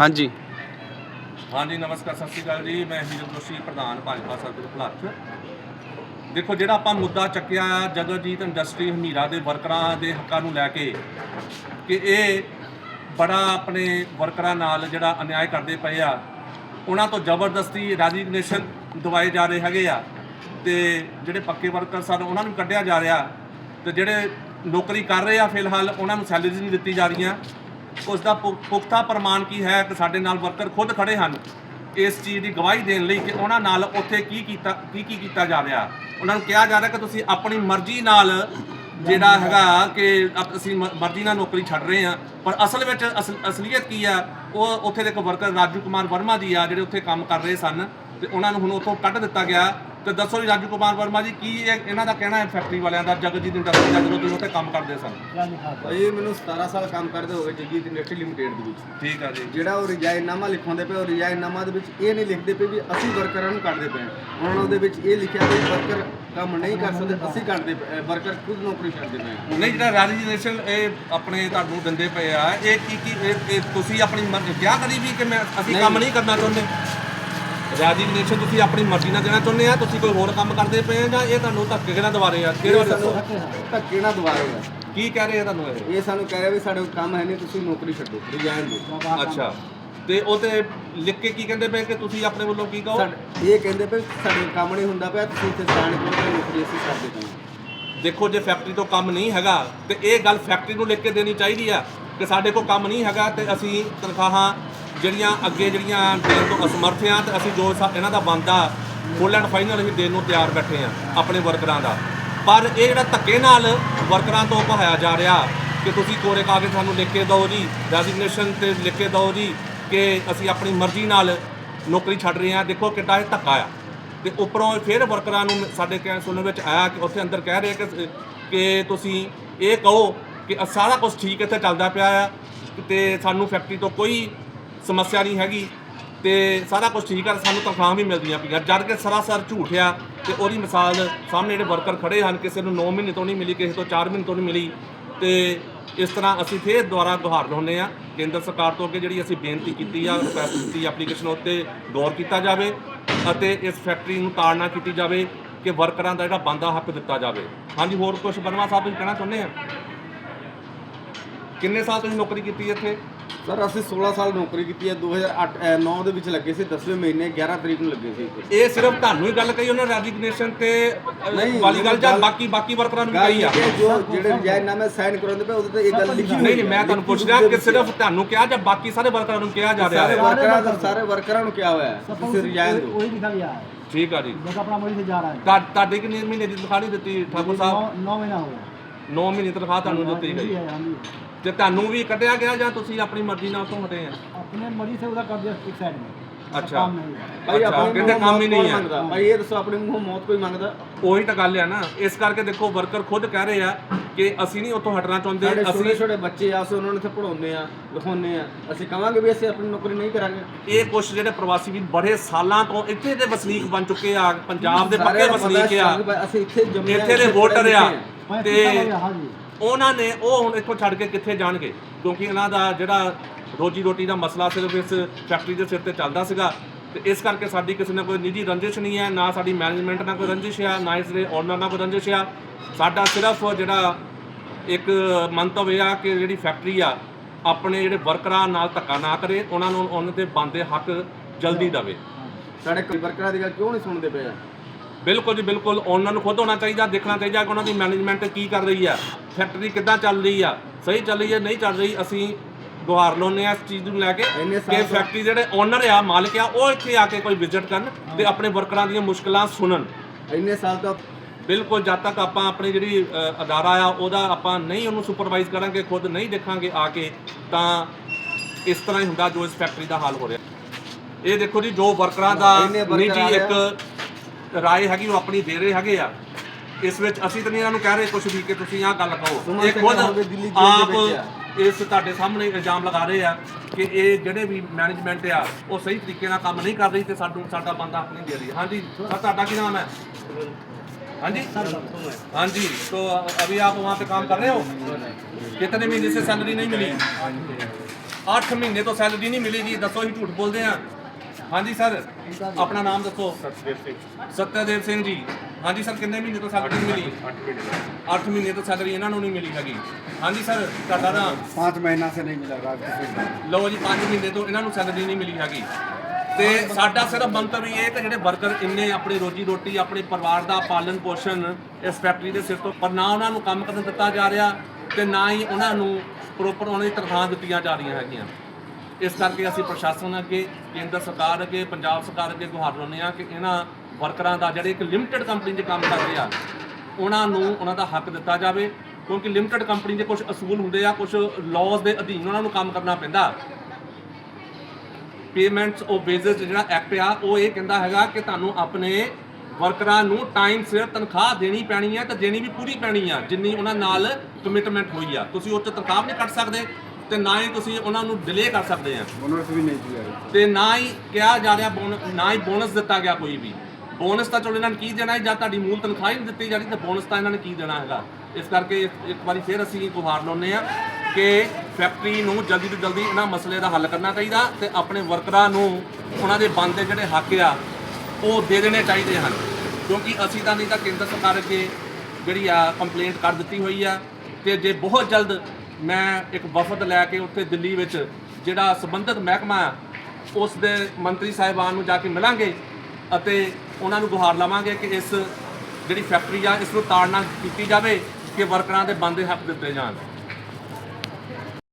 ਹਾਂਜੀ। ਹਾਂਜੀ, ਨਮਸਕਾਰ, ਸਤਿ ਸ਼੍ਰੀ ਅਕਾਲ ਜੀ। ਮੈਂ ਹੀਰੋ ਜੋਸ਼ੀ, ਪ੍ਰਧਾਨ ਭਾਜਪਾ ਸਰਕਲ ਭਲੱਥ ਦੇਖੋ, ਜਿਹੜਾ ਆਪਾਂ ਮੁੱਦਾ ਚੱਕਿਆ ਆ ਇੰਡਸਟਰੀ ਹਮੀਰਾ ਦੇ ਵਰਕਰਾਂ ਦੇ ਹੱਕਾਂ ਨੂੰ ਲੈ ਕੇ, ਕਿ ਇਹ ਬੜਾ ਆਪਣੇ ਵਰਕਰਾਂ ਨਾਲ ਜਿਹੜਾ ਅਨਿਆਏ ਕਰਦੇ ਪਏ ਆ, ਉਹਨਾਂ ਤੋਂ ਜ਼ਬਰਦਸਤੀ ਰੈਜ਼ਿਗਨੇਸ਼ਨ ਦਵਾਏ ਜਾ ਰਹੇ ਹੈਗੇ ਆ। ਤੇ ਜਿਹੜੇ ਪੱਕੇ ਵਰਕਰ ਸਨ, ਉਹਨਾਂ ਨੂੰ ਕੱਢਿਆ ਜਾ ਰਿਹਾ। ਤੇ ਜਿਹੜੇ ਨੌਕਰੀ ਕਰ ਰਹੇ ਆ, ਫਿਲਹਾਲ ਉਹਨਾਂ ਨੂੰ ਸੈਲਰੀ ਨਹੀਂ ਦਿੱਤੀ ਜਾ ਰਹੀਆਂ। ਉਸ ਦਾ ਪੁ- ਪੁਖਤਾ ਪ੍ਰਮਾਣ ਕੀ ਹੈ ਕਿ ਸਾਡੇ ਨਾਲ ਵਰਕਰ ਖੁਦ ਖੜੇ ਹਨ। ਇਸ ਚੀਜ਼ ਦੀ ਗਵਾਹੀ ਦੇਣ ਲਈ ਕਿ ਉਹਨਾਂ ਨਾਲ ਉੱਥੇ ਕੀ ਕੀਤਾ, ਕੀ ਕੀ ਕੀਤਾ ਜਾ ਰਿਹਾ ਉਹਨਾਂ ਨੂੰ ਕਿਹਾ ਜਾ ਰਿਹਾ ਕਿ ਤੁਸੀਂ ਆਪਣੀ ਮਰਜ਼ੀ ਨਾਲ ਜਿਹੜਾ ਹੈਗਾ ਕਿ ਅਸੀਂ ਮ- ਮਰਜ਼ੀ ਨਾਲ ਨੌਕਰੀ ਛੱਡ ਰਹੇ ਹਾਂ। ਪਰ ਅਸਲ ਵਿੱਚ ਅਸਲ- ਅਸਲੀਅਤ ਕੀ ਆ ਉਹ ਉੱਥੇ ਦੇ ਇੱਕ ਵਰਕਰ ਰਾਜੂ ਕੁਮਾਰ ਵਰਮਾ ਜੀ ਆ, ਜਿਹੜੇ ਉੱਥੇ ਕੰਮ ਕਰ ਰਹੇ ਸਨ। ਤੇ ਉਹਨਾਂ ਨੂੰ ਹੁਣ ਉੱਥੋਂ ਕੱਢ ਦਿੱਤਾ ਗਿਆ ਤੇ ਦੱਸੋ ਜੀ ਰਾਜੂ ਕੁਮਾਰ ਵਰਮਾ ਜੀ ਕੀ ਇਹ- ਇਹਨਾਂ ਦਾ ਕਹਿਣਾ ਹੈ ਫੈਕਟਰੀ ਵਾਲਿਆਂ ਦਾ? ਜਗਜੀਤ ਇੰਡਸਟਰੀ ਦਾ ਜਦੋਂ ਤੁਸੀਂ ਉੱਥੇ ਕੰਮ ਕਰਦੇ ਸਨ। ਭਾਈ ਮੈਨੂੰ 17 ਸਾਲ ਕੰਮ ਕਰਦੇ ਹੋ ਗਏ ਜਗਜੀਤ ਇੰਡਸਟਰੀ ਲਿਮਟਿਡ ਦੇ ਵਿੱਚ। ਠੀਕ ਆ ਜੀ। ਜਿਹੜਾ ਉਹ ਰਿਜ਼ਾਇਨਨਾਮਾ ਲਿਖਾਉਂਦੇ ਪਏ ਉਹ ਰਿਜ਼ਾਇਨਨਾਮਾ ਦੇ ਵਿੱਚ ਇਹ ਨਹੀਂ ਲਿਖਦੇ ਪਏ ਵੀ ਅਸੀਂ ਵਰਕਰਾਂ ਨੂੰ ਕੱਢਦੇ ਪਏ ਹਾਂ। ਉਹਨਾਂ ਨੇ ਉਹਦੇ ਵਿੱਚ ਇਹ ਲਿਖਿਆ ਵੀ ਵਰਕਰ ਕੰਮ ਨਹੀਂ ਕਰ ਸਕਦੇ ਅਸੀਂ ਕੱਢਦੇ ਪਏ ਵਰਕਰ ਖੁਦ ਨੌਕਰੀ ਛੱਡਦੇ ਪਏ ਹਾਂ। ਨਹੀਂ ਜਿਹੜਾ ਰੈਜ਼ਿਗਨੇਸ਼ਨ ਇਹ ਆਪਣੇ ਤੁਹਾਨੂੰ ਦਿੰਦੇ ਪਏ ਆ ਇਹ ਕੀ ਕੀ ਇਹ- ਇਹ ਤੁਸੀਂ ਆਪਣੀ ਮਰਜ਼ੀ ਕਿਹਾ ਕਦੀ ਵੀ ਕਿ ਮੈਂ ਅਸੀਂ ਕੰਮ ਨਹੀਂ ਕਰਨਾ ਚਾਹੁੰਦੇ? ਰੈਜ਼ਿਗਨੇਸ਼ਨ ਤੁਸੀਂ ਆਪਣੀ ਮਰਜ਼ੀ ਨਾਲ ਦੇਣਾ ਚਾਹੁੰਦੇ ਆ? ਤੁਸੀਂ ਕੋਈ ਹੋਰ ਕੰਮ ਕਰਦੇ ਪਏ ਆ ਜਾਂ ਇਹ ਤੁਹਾਨੂੰ ਧੱਕੇ ਨਾਲ ਦਵਾ ਰਹੇ ਆ? ਕਿਹੜੇ ਦੱਸੋ ਸਾਨੂੰ ਧੱਕੇ ਨਾਲ ਦਵਾ ਰਹੇ ਆ। ਕੀ ਕਹਿ ਰਹੇ ਆ ਤੁਹਾਨੂੰ ਇਹ? ਇਹ ਸਾਨੂੰ ਕਹਿ ਰਿਹਾ ਵੀ ਸਾਡੇ ਕੋਲ ਕੰਮ ਹੈ ਨਹੀਂ ਤੁਸੀਂ ਨੌਕਰੀ ਛੱਡੋ ਰਿਜ਼ਾਇਨ ਦਿਓ। ਅੱਛਾ। ਤੇ ਉਹ ਤੇ ਲਿਖ ਕੇ ਕੀ ਕਹਿੰਦੇ ਪਏ ਕਿ ਤੁਸੀਂ ਆਪਣੇ ਵੱਲੋਂ ਕੀ ਕਹੋ? ਸਾਡੇ ਇਹ ਕਹਿੰਦੇ ਪਏ ਸਾਡੇ ਕੋਲ ਕੰਮ ਨਹੀਂ ਹੁੰਦਾ ਪਿਆ ਤੁਸੀਂ ਇੱਥੇ ਸਾਈਨ ਕਰੋ ਤੇ ਨੌਕਰੀ ਅਸੀਂ ਛੱਡਦੇ ਪਏ ਹਾਂ। ਦੇਖੋ ਜੇ ਫੈਕਟਰੀ ਤੋਂ ਕੰਮ ਨਹੀਂ ਹੈਗਾ ਤੇ ਇਹ ਗੱਲ ਫੈਕਟਰੀ ਨੂੰ ਲਿਖ ਕੇ ਦੇਣੀ ਚਾਹੀਦੀ ਆ ਕਿ ਸਾਡੇ ਕੋਲ ਕੰਮ ਨਹੀਂ ਹੈਗਾ ਤੇ ਅਸੀਂ ਤਨਖਾਹਾਂ ਜਿਹੜੀਆਂ ਅੱਗੇ ਜਿਹੜੀਆਂ ਦੇਣ ਤੋਂ ਅਸਮਰਥ ਆ ਤੇ ਅਸੀਂ ਜੋ ਸਾ- ਇਹਨਾਂ ਦਾ ਬਣਦਾ ਫੁੱਲ ਐਂਡ ਫਾਈਨਲ ਅਸੀਂ ਦੇਣ ਨੂੰ ਤਿਆਰ ਬੈਠੇ ਆ ਆਪਣੇ ਵਰਕਰਾਂ ਦਾ। ਪਰ ਇਹ ਜਿਹੜਾ ਧੱਕੇ ਨਾਲ ਵਰਕਰਾਂ ਤੋਂ ਕਹਾਇਆ ਜਾ ਰਿਹਾ ਕਿ ਤੁਸੀਂ ਕੋਰੇ ਕਾਗਜ਼ ਸਾਨੂੰ ਲਿਖ ਕੇ ਦਿਓ ਜੀ ਰੈਜ਼ਿਗਨੇਸ਼ਨ ਤੇ ਲਿਖ ਕੇ ਦਿਓ ਜੀ ਕਿ ਅਸੀਂ ਆਪਣੀ ਮਰਜ਼ੀ ਨਾਲ ਨੌਕਰੀ ਛੱਡ ਰਹੇ ਹਾਂ। ਦੇਖੋ ਕਿੱਡਾ ਇਹ ਧੱਕਾ ਆ। ਤੇ ਉੱਪਰੋਂ ਫਿਰ ਵਰਕਰਾਂ ਨੂੰ ਸਾਡੇ ਕਹਿਣ ਸੁਣਨ ਵਿੱਚ ਆਇਆ ਕਿ ਉੱਥੇ ਅੰਦਰ ਕਹਿ ਰਹੇ ਕਿ ਕਿ ਤੁਸੀਂ ਇਹ ਕਹੋ ਕਿ ਸਾਰਾ ਕੁਝ ਠੀਕ ਇੱਥੇ ਚੱਲਦਾ ਪਿਆ ਆ ਤੇ ਸਾਨੂੰ ਫੈਕਟਰੀ ਤੋਂ ਕੋਈ ਸਮੱਸਿਆ ਨਹੀਂ ਹੈਗੀ ਤੇ ਸਾਰਾ ਕੁਝ ਠੀਕ ਆ ਸਾਨੂੰ ਤਨਖਾਹ ਵੀ ਮਿਲਦੀਆਂ ਪਈਆਂ। ਜਦ ਕਿ ਸਰਾਸਰ ਝੂਠ ਆ ਤੇ ਉਹਦੀ ਮਿਸਾਲ ਸਾਹਮਣੇ ਜਿਹੜੇ ਵਰਕਰ ਖੜੇ ਹਨ, ਕਿਸੇ ਨੂੰ 9 ਮਹੀਨੇ ਤੋਂ ਨਹੀਂ ਮਿਲੀ, ਕਿਸੇ ਤੋਂ 4 ਮਹੀਨੇ ਤੋਂ ਨਹੀਂ ਮਿਲੀ, ਤੇ ਇਸ ਤਰ੍ਹਾਂ ਅਸੀਂ ਫੇਰ ਦੁਬਾਰਾ ਗੁਹਾਰ ਲਾਉਂਦੇ ਆ ਕੇਂਦਰ ਸਰਕਾਰ ਤੋਂ ਅੱਗੇ ਜਿਹੜੀ ਅਸੀਂ ਬੇਨਤੀ ਕੀਤੀ ਆ ਰਿਕੁਐਸਟ ਕੀਤੀ ਐਪਲੀਕੇਸ਼ਨ ਉੱਤੇ ਗੌਰ ਕੀਤਾ ਜਾਵੇ ਅਤੇ ਇਸ ਫੈਕਟਰੀ ਨੂੰ ਤਾੜਨਾ ਕੀਤੀ ਜਾਵੇ ਕਿ ਵਰਕਰਾਂ ਦਾ ਜਿਹੜਾ ਬੰਦਾ ਹੱਕ ਦਿੱਤਾ ਜਾਵੇ। ਹਾਂਜੀ, ਹੋਰ ਕੁਝ ਬਨਵਾ ਸਾਹਿਬ ਤੁਸੀਂ ਕਹਿਣਾ ਚਾਹੁੰਦੇ ਆ? ਕਿੰਨੇ ਸਾਲ ਤੁਸੀਂ ਨੌਕਰੀ ਕੀਤੀ ਇੱਥੇ? ਸਰ ਅਸੀਂ 16 ਸਾਲ ਨੌਕਰੀ ਕੀਤੀ ਹੈ 2008 9 ਦੇ ਵਿੱਚ ਲੱਗੇ ਸੀ 10ਵੇਂ ਮਹੀਨੇ 11 ਤਰੀਕ ਨੂੰ ਲੱਗੇ ਸੀ ਇੱਥੇ। ਇਹ ਸਿਰਫ ਤੁਹਾਨੂੰ ਹੀ ਗੱਲ ਕਹੀ ਉਹਨਾਂ ਰੈਜ਼ਿਗਨੇਸ਼ਨ ਤੇ ਅਹ, ਨਹੀਂ, ਵਾਲੀ ਗੱਲ ਜਾਂ ਗੱਲ- ਬਾਕੀ ਬਾਕੀ ਵਰਕਰਾਂ ਨੂੰ ਵੀ ਗੱਲ ਕਹੀ ਆ? ਇਹ ਹੈ ਜੋ ਜਿਹੜੇ ਜਾਇਨਾਮੇ ਸਾਈਨ ਕਰਾਉਂਦੇ ਪਏ ਉਹਦੇ ਤੇ ਇਹ ਗੱਲ ਲਿਖੀ ਹੋਈ ਨਹੀਂ ਨਹੀਂ ਮੈਂ ਤੁਹਾਨੂੰ ਲਿਖੀ ਪੁੱਛ ਰਿਹਾ ਹੋਈ ਕਿ ਹੈ। ਸਿਰਫ ਤੁਹਾਨੂੰ ਕਿਹਾ ਜਾਂ ਬਾਕੀ ਸਾਰੇ ਵਰਕਰਾਂ ਨੂੰ ਕਿਹਾ ਜਾ ਰਿਹਾ ਸਾਰੇ ਹੈ? ਵਰਕਰਾਂ ਦਾ ਸਾਰੇ ਵਰਕਰਾਂ ਨੂੰ ਕਿਹਾ ਹੋਇਆ ਹੈ ਤੁਸੀਂ ਰਿਜ਼ਾਈਨ ਦਿਓ वही लिखा गया है ਠੀਕ ਆ ਜੀ। जो कपड़ा मोरी से जा रहा है ता- ਤੁਹਾਡੇ ਕਿੰਨੇ ਮਹੀਨੇ ਦੀ ਤਨਖਾਹ ਨਹੀਂ ਦਿੱਤੀ ठाकुर है साहब नौ- नौ महीना हो गया 9 ਮਹੀਨੇ ਤਨਖਾਹ ਤੁਹਾਨੂੰ ਦਿੱਤੀ जी ਗਈ है हम भी ਤੇ ਤੁਹਾਨੂੰ ਵੀ ਕੱਢਿਆ ਗਿਆ ਜਾਂ ਤੁਸੀਂ ਆਪਣੀ ਮਰਜ਼ੀ ਨਾਲ ਉੱਥੋਂ ਹਟੇ ਆ अपने मरीज से उधर कर दिया एक साइड में ਅੱਛਾ। ਭਾਈ ਆਪਣੇ ਕਹਿੰਦੇ ਕੰਮ ਬੜੇ ਸਾਲਾਂ ਤੋਂ ਇੱਥੇ ਦੇ ਵਸਨੀਕ ਬਣ ਚੁੱਕੇ ਆ ਪੰਜਾਬ ਦੇ ਵੋਟਰ ਆ। ਤੇ ਉਹਨਾਂ ਨੇ ਉਹ ਹੁਣ ਇੱਥੋਂ ਛੱਡ ਕੇ ਕਿੱਥੇ ਜਾਣਗੇ? ਕਿਉਂਕਿ ਇਹਨਾਂ ਦਾ ਜਿਹੜਾ ਰੋਜੀ ਰੋਟੀ ਦਾ ਮਸਲਾ ਸਿਰਫ ਇਸ ਫੈਕਟਰੀ ਦੇ ਸਿਰ ਤੇ ਚੱਲਦਾ ਸੀਗਾ ਤੇ ਇਸ ਕਰਕੇ ਸਾਡੀ ਕਿਸੇ ਨਾਲ ਕੋਈ ਨਿੱਜੀ ਰੰਜਿਸ਼ ਨਹੀਂ ਹੈ ਨਾ ਸਾਡੀ ਮੈਨੇਜਮੈਂਟ ਨਾਲ ਕੋਈ ਰੰਜਿਸ਼ ਆ ਨਾ ਇਸ ਦੇ ਓਨਰ ਨਾਲ ਕੋਈ ਰੰਜਿਸ਼ ਆ। ਸਾਡਾ ਸਿਰਫ ਜਿਹੜਾ ਇੱਕ ਮੰਤਵ ਇਹ ਆ ਕਿ ਜਿਹੜੀ ਫੈਕਟਰੀ ਆ ਆਪਣੇ ਜਿਹੜੇ ਵਰਕਰਾਂ ਨਾਲ ਧੱਕਾ ਨਾ ਕਰੇ ਉਹਨਾਂ ਨੂੰ ਉਹਨਾਂ ਦੇ ਬੰਦੇ ਹੱਕ ਜਲਦੀ ਦੇਵੇ। ਸਾਡੇ ਕੋਈ ਵਰਕਰਾਂ ਦੀ ਗੱਲ ਕਿਉਂ ਨਹੀਂ ਸੁਣਦੇ ਪਏ? ਆ ਬਿਲਕੁਲ ਜੀ ਬਿਲਕੁਲ ਉਹਨਾਂ ਨੂੰ ਖੁਦ ਹੋਣਾ ਚਾਹੀਦਾ ਦੇਖਣਾ ਚਾਹੀਦਾ ਕਿ ਉਹਨਾਂ ਦੀ ਮੈਨੇਜਮੈਂਟ ਕੀ ਕਰ ਰਹੀ ਆ। ਫੈਕਟਰੀ ਕਿੱਦਾਂ ਚੱਲ ਰਹੀ ਆ ਸਹੀ ਚੱਲ ਰਹੀ ਹੈ ਨਹੀਂ ਚੱਲ ਰਹੀ ਅਸੀਂ ਗੁਹਾਰ ਲਾਉਂਦੇ ਆ ਇਸ ਚੀਜ਼ ਨੂੰ ਲੈ ਕੇ ਕਿ ਫੈਕਟਰੀ ਜਿਹੜੇ ਓਨਰ ਆ ਮਾਲਕ ਆ ਉਹ ਇੱਥੇ ਆ ਕੇ ਕੋਈ ਵਿਜ਼ਿਟ ਕਰਨ ਤੇ ਆਪਣੇ ਵਰਕਰਾਂ ਦੀਆਂ ਮੁਸ਼ਕਲਾਂ ਸੁਣਨ। ਇੰਨੇ ਸਾਲ ਤੋਂ ਬਿਲਕੁਲ ਜਦ ਤੱਕ ਆਪਾਂ ਆਪਣੀ ਜਿਹੜੀ ਅਦਾਰਾ ਆ ਉਹਦਾ ਆਪਾਂ ਨਹੀਂ ਉਹਨੂੰ ਸੁਪਰਵਾਈਜ਼ ਕਰਾਂਗੇ ਖੁਦ ਨਹੀਂ ਦੇਖਾਂਗੇ ਆ ਕੇ ਤਾਂ ਇਸ ਤਰ੍ਹਾਂ ਹੀ ਹੁੰਦਾ ਜੋ ਇਸ ਫੈਕਟਰੀ ਦਾ ਹਾਲ ਹੋ ਰਿਹਾ। ਇਹ ਦੇਖੋ ਜੀ ਜੋ ਵਰਕਰਾਂ ਦਾ ਨਿੱਜੀ ਇੱਕ ਰਾਏ ਹੈਗੀ ਉਹ ਆਪਣੀ ਦੇ ਰਹੇ ਹੈਗੇ ਆ। ਇਸ ਵਿੱਚ ਅਸੀਂ ਤਾਂ ਨਹੀਂ ਇਹਨਾਂ ਨੂੰ ਕਹਿ ਰਹੇ ਕੁਝ ਵੀ ਕਿ ਤੁਸੀਂ ਆਹ ਗੱਲ ਕਹੋ। ਇਹ ਖੁਦ। ਆਪ ਇਸ ਤੁਹਾਡੇ ਸਾਹਮਣੇ ਇਲਜ਼ਾਮ ਲਗਾ ਰਹੇ ਆ ਕਿ ਇਹ ਜਿਹੜੇ ਵੀ ਮੈਨੇਜਮੈਂਟ ਆ ਉਹ ਸਹੀ ਤਰੀਕੇ ਨਾਲ ਕੰਮ ਨਹੀਂ ਕਰ ਰਹੀ ਤੇ ਸਾਨੂੰ ਸਾਡਾ ਬੰਦਾ ਹੱਕ ਨਹੀਂ ਦੇ ਰਹੀ ਹਾਂਜੀ ਸਰ ਤੁਹਾਡਾ ਕੀ ਨਾਮ ਹੈ हाँ जी हाँ जी तो अभी आप वहाँ पे काम कर रहे हो कितने महीने से सैलरी नहीं मिली 8 ਮਹੀਨੇ ਤੋਂ ਸੈਲਰੀ ਨਹੀਂ ਮਿਲੀ ਜੀ ਦੱਸੋ ਅਸੀਂ ਝੂਠ ਬੋਲਦੇ ਆ ਹਾਂਜੀ ਸਰ ਆਪਣਾ ਨਾਮ ਦੱਸੋ ਸਤਿਦੇਵ ਸਿੰਘ ਸਤਿਆਦੇਵ ਸਿੰਘ ਜੀ ਹਾਂਜੀ ਸਰ ਕਿੰਨੇ ਮਹੀਨੇ ਤੋਂ ਸੈਲਰੀ ਨਹੀਂ ਮਿਲੀ 8 ਮਹੀਨੇ 8 ਮਹੀਨੇ ਤੋਂ ਸੈਲਰੀ ਇਹਨਾਂ ਨੂੰ ਨਹੀਂ ਮਿਲੀ ਹੈਗੀ ਹਾਂਜੀ ਸਰ ਤੁਹਾਡਾ ਨਾਮ पाँच महीना से नहीं मिला राज ਲਓ ਜੀ 5 ਮਹੀਨੇ ਤੋਂ ਇਹਨਾਂ ਨੂੰ ਸੈਲਰੀ ਨਹੀਂ ਮਿਲੀ ਹੈਗੀ ਤੇ ਸਾਡਾ ਸਿਰਫ ਮੰਤਵ ਇਹ ਹੈ ਕਿ ਜਿਹੜੇ ਵਰਕਰ ਇੰਨੇ ਆਪਣੀ ਰੋਜੀ ਰੋਟੀ ਆਪਣੇ ਪਰਿਵਾਰ ਦਾ ਪਾਲਣ ਪੋਸ਼ਣ ਇਸ ਫੈਕਟਰੀ ਦੇ ਸਿਰ ਤੋਂ ਪਰ ਨਾ ਉਹਨਾਂ ਨੂੰ ਕੰਮ ਕਰਨ ਦਿੱਤਾ ਜਾ ਰਿਹਾ ਤੇ ਨਾ ਹੀ ਉਹਨਾਂ ਨੂੰ ਪ੍ਰੋਪਰ ਉਹਨਾਂ ਦੀ ਤਨਖਾਹ ਦਿੱਤੀਆਂ ਜਾ ਰਹੀਆਂ ਹੈਗੀਆਂ ਇਸ ਕਰਕੇ ਅਸੀਂ ਪ੍ਰਸ਼ਾਸਨ ਅੱਗੇ, ਕੇਂਦਰ ਸਰਕਾਰ ਅੱਗੇ, ਪੰਜਾਬ ਸਰਕਾਰ ਅੱਗੇ ਗੁਹਾਰ ਲਾਉਂਦੇ ਆ ਕਿ ਇਹਨਾਂ ਵਰਕਰਾਂ ਦਾ ਜਿਹੜੇ ਇੱਕ ਲਿਮਟਿਡ ਕੰਪਨੀ 'ਚ ਕੰਮ ਕਰਦੇ ਆ, ਉਹਨਾਂ ਨੂੰ ਉਹਨਾਂ ਦਾ ਹੱਕ ਦਿੱਤਾ ਜਾਵੇ, ਕਿਉਂਕਿ ਲਿਮਟਿਡ ਕੰਪਨੀ ਦੇ ਕੁਝ ਅਸੂਲ ਹੁੰਦੇ ਆ ਕੁਝ ਲਾਜ਼ ਦੇ ਅਧੀਨ ਉਹਨਾਂ ਨੂੰ ਕੰਮ ਕਰਨਾ ਪੈਂਦਾ। ਪੇਮੈਂਟਸ ਉਹ ਬੇਸਿਸ ਜਿਹੜਾ ਐਕਟ ਆ, ਉਹ ਇਹ ਕਹਿੰਦਾ ਹੈਗਾ ਕਿ ਤੁਹਾਨੂੰ ਆਪਣੇ ਵਰਕਰਾਂ ਨੂੰ ਟਾਈਮ ਸਿਰ ਤਨਖਾਹ ਦੇਣੀ ਪੈਣੀ ਹੈ ਤੇ ਦੇਣੀ ਵੀ ਪੂਰੀ ਪੈਣੀ ਆ, ਜਿੰਨੀ ਉਹਨਾਂ ਨਾਲ ਕਮਿਟਮੈਂਟ ਹੋਈ ਆ। ਤੁਸੀਂ ਉਹ 'ਚ ਤਨਖਾਹ ਨਹੀਂ ਕੱਟ ਸਕਦੇ। ਤੇ ਨਾ ਹੀ ਤੁਸੀਂ ਉਹਨਾਂ ਨੂੰ ਡਿਲੇ ਕਰ ਸਕਦੇ ਆ। ਬੋਨਸ ਵੀ ਨਹੀਂ ਦਿਆ ਤੇ ਨਾ ਹੀ ਕਿਹਾ ਜਾ ਰਿਹਾ ਬੋਨ- ਨਾ ਹੀ ਬੋਨਸ ਦਿੱਤਾ ਗਿਆ ਕੋਈ ਵੀ। ਬੋਨਸ ਤਾਂ ਚਲੋ ਇਹਨਾਂ ਨੇ ਕੀ ਦੇਣਾ ਹੈ ਜਾਂ ਤੁਹਾਡੀ ਮੂਲ ਤਨਖਾਹ ਹੀ ਨਹੀਂ ਦਿੱਤੀ ਜਾਣੀ ਤਾਂ ਬੋਨਸ ਤਾਂ ਇਹਨਾਂ ਨੇ ਕੀ ਦੇਣਾ ਹੈਗਾ? ਇਸ ਕਰਕੇ ਇੱਕ ਵਾਰੀ ਫਿਰ ਅਸੀਂ ਗੁਹਾਰ ਲਾਉਂਦੇ ਆ ਕਿ ਫੈਕਟਰੀ ਨੂੰ ਜਲਦੀ ਤੋਂ ਜਲਦੀ ਇਹਨਾਂ ਮਸਲੇ ਦਾ ਹੱਲ ਕਰਨਾ ਚਾਹੀਦਾ ਤੇ ਆਪਣੇ ਵਰਕਰਾਂ ਨੂੰ ਉਹਨਾਂ ਦੇ ਬਣਦੇ ਜਿਹੜੇ ਹੱਕ ਆ ਉਹ ਦੇ ਦੇਣੇ ਚਾਹੀਦੇ ਹਨ। ਕਿਉਂਕਿ ਅਸੀਂ ਤਾਂ ਨਹੀਂ ਤਾਂ ਕੇਂਦਰ ਸਰਕਾਰ ਅੱਗੇ ਜਿਹੜੀ ਆ ਕੰਪਲੇਂਟ ਕਰ ਦਿੱਤੀ ਹੋਈ ਆ ਤੇ ਜੇ ਬਹੁਤ ਜਲਦ ਮੈਂ ਇੱਕ ਵਫਦ ਲੈ ਕੇ ਉੱਥੇ ਦਿੱਲੀ ਵਿੱਚ ਜਿਹੜਾ ਸੰਬੰਧਿਤ ਮਹਿਕਮਾ ਆ, ਉਸ ਦੇ ਮੰਤਰੀ ਸਾਹਿਬਾਨ ਨੂੰ ਜਾ ਕੇ ਮਿਲਾਂਗੇ ਅਤੇ ਉਹਨਾਂ ਨੂੰ ਗੁਹਾਰ ਲਾਵਾਂਗੇ ਕਿ ਇਸ ਜਿਹੜੀ ਫੈਕਟਰੀ ਆ ਇਸ ਨੂੰ ਤਾੜਨਾ ਕੀਤੀ ਜਾਵੇ ਕਿ ਵਰਕਰਾਂ ਦੇ ਬੰਦੇ ਹੱਕ ਦਿੱਤੇ ਜਾਣ।